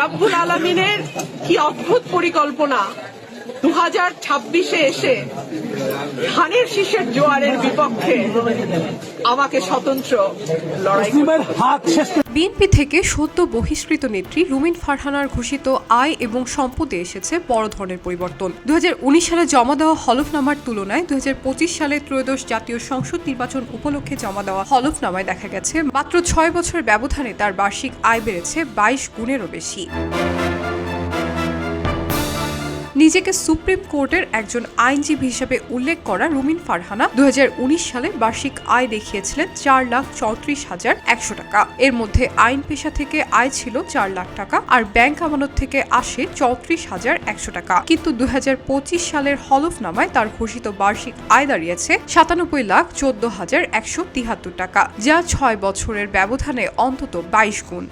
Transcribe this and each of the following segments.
রব্বুল আলমিনের কি অদ্ভুত পরিকল্পনা? দু হাজার ছাব্বিশে এসে ধানের শীষের জোয়ারের বিপক্ষে আমাকে স্বতন্ত্র লড়াই বিএনপি থেকে সদ্য বহিষ্কৃত নেত্রী রুমিন ফারহানার ঘোষিত আয় এবং সম্পদে এসেছে বড় ধরনের পরিবর্তন। দু হাজার উনিশ সালে জমা দেওয়া হলফনামার তুলনায় দু হাজার পঁচিশ সালে ত্রয়োদশ জাতীয় সংসদ নির্বাচন উপলক্ষে জমা দেওয়া হলফনামায় দেখা গেছে মাত্র ছয় বছরের ব্যবধানে তার বার্ষিক আয় বেড়েছে বাইশ গুণেরও বেশি। নিজেকে সুপ্রিম কোর্টের একজন আইনজীবী হিসেবে উল্লেখ করা রুমিন ফারহানা দু হাজার উনিশ সালে বার্ষিক আয় দেখিয়েছিলেন চার লাখ চৌত্রিশ হাজার একশো টাকা। এর মধ্যে আইন পেশা থেকে আয় ছিল চার লাখ টাকা আর ব্যাংক আমানত থেকে আসে চৌত্রিশ হাজার একশো টাকা। কিন্তু দু হাজার পঁচিশ সালের হলফনামায় তার ঘোষিত বার্ষিক আয় দাঁড়িয়েছে সাতানব্বই লাখ চোদ্দ হাজার একশো তিহাত্তর টাকা, যা ছয় বছরের ব্যবধানে অন্তত বাইশ গুণ।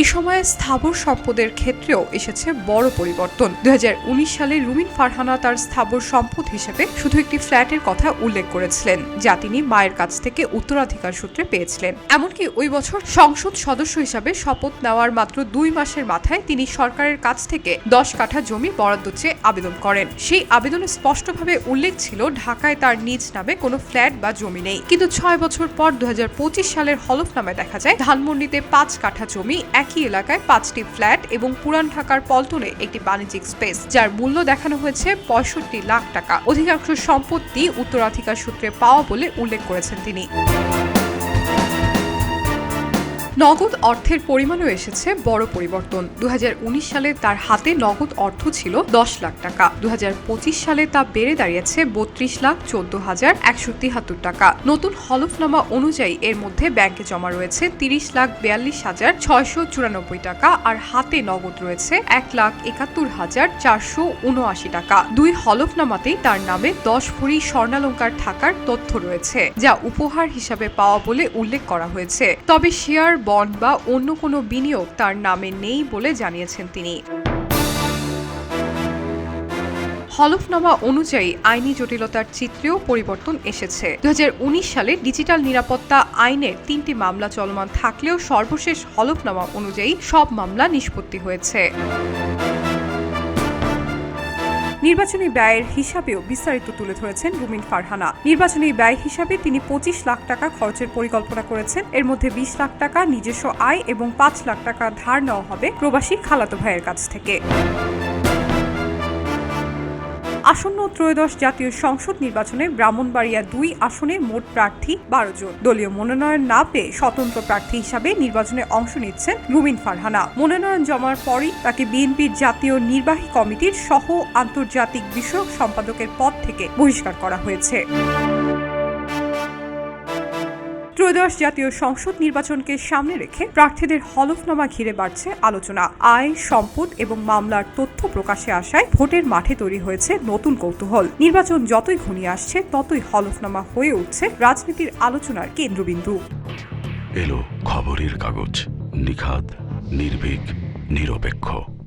এই সময়ে স্থাবর সম্পদের ক্ষেত্রেও এসেছে বড় পরিবর্তন। দুহাজার উনিশ সালে রুমিন ফারহানা তার স্থাবর সম্পদ হিসেবে শুধু একটি ফ্ল্যাটের কথা উল্লেখ করেছিলেন, যা তিনি মায়ের কাছ থেকে উত্তরাধিকার সূত্রে পেয়েছিলেন। এমনকি ওই বছর সংসদ সদস্য হিসাবে শপথ নেওয়ার মাত্র দুই মাসের মাথায় তিনি সরকারের কাছ থেকে দশ কাঠা জমি বরাদ্দ চেয়ে আবেদন করেন। সেই আবেদনে স্পষ্টভাবে উল্লেখ ছিল ঢাকায় তার নিজ নামে কোনো ফ্ল্যাট বা জমি নেই। কিন্তু ছয় বছর পর দু হাজার পঁচিশ সালের হলফনামায় দেখা যায়, ধানমন্ডিতে পাঁচ কাঠা জমি একই এলাকায় পাঁচটি ফ্ল্যাট এবং পুরান ঢাকার পল্টনে একটি বাণিজ্যিক স্পেস, যার মূল্য দেখানো হয়েছে পঁয়ষট্টি লাখ টাকা। অধিকাংশ সম্পত্তি উত্তরাধিকার সূত্রে পাওয়া বলে উল্লেখ করেছেন তিনি। নগদ অর্থের পরিমাণও এসেছে, বড় পরিবর্তন। দু হাজার উনিশ সালে তার হাতে নগদ অর্থ ছিল দশ লাখ টাকা। দুহাজার পঁচিশ সালে তা বেড়ে দাঁড়িয়েছে বত্রিশ লাখ চোদ্দ হাজার একশো তিহাত্তর টাকা। নতুন হলফনামা অনুযায়ী এর মধ্যে ব্যাংকে জমা রয়েছে তিরিশ লাখ বিয়াল্লিশ হাজার ছয়শো চুরানব্বই টাকা আর হাতে নগদ রয়েছে এক লাখ একাত্তর হাজার চারশো উনআশি টাকা। দুই হলফনামাতেই তার নামে দশ ভরি স্বর্ণালঙ্কার থাকার তথ্য রয়েছে, যা উপহার হিসাবে পাওয়া বলে উল্লেখ করা হয়েছে। তবে শেয়ার বন্ড বা অন্য কোনো বিনিয়োগ তার নামে নেই বলে জানিয়েছেন তিনি। হলফনামা অনুযায়ী আইনি জটিলতার চিত্রেও পরিবর্তন এসেছে। দু হাজার উনিশ সালে ডিজিটাল নিরাপত্তা আইনের তিনটি মামলা চলমান থাকলেও সর্বশেষ হলফনামা অনুযায়ী সব মামলা নিষ্পত্তি হয়েছে। নির্বাচনী ব্যয়ের হিসাবেও বিস্তারিত তুলে ধরেছেন রুমিন ফারহানা। নির্বাচনী ব্যয় হিসাবে তিনি পঁচিশ লাখ টাকা খরচের পরিকল্পনা করেছেন। এর মধ্যে বিশ লাখ টাকা নিজস্ব আয় এবং পাঁচ লাখ টাকা ধার নেওয়া হবে প্রবাসী খালাতো ভাইয়ের কাছ থেকে। আসন্ন ত্রয়োদশ জাতীয় সংসদ নির্বাচনে ব্রাহ্মণবাড়িয়া দুই আসনে মোট প্রার্থী বারো জন। দলীয় মনোনয়ন না পেয়ে স্বতন্ত্র প্রার্থী হিসাবে নির্বাচনে অংশ নিচ্ছেন রুমিন ফারহানা। মনোনয়ন জমার পরই তাকে বিএনপির জাতীয় নির্বাহী কমিটির সহ আন্তর্জাতিক বিষয়ক সম্পাদকের পদ থেকে বহিষ্কার করা হয়েছে। ত্রয়োদশ জাতীয় সংসদ নির্বাচনকে সামনে রেখে প্রার্থীদের হলফনামা ঘিরে বাড়ছে আলোচনা। আয়, সম্পদ এবং মামলার তথ্য প্রকাশে আসায় ভোটের মাঠে তৈরি হয়েছে নতুন কৌতূহল। নির্বাচন যতই ঘনিয়ে আসছে, ততই হলফনামা হয়ে উঠছে রাজনীতির আলোচনার কেন্দ্রবিন্দু। এলো খবরের কাগজ। নিখাদ, নির্ভীক, নিরপেক্ষ।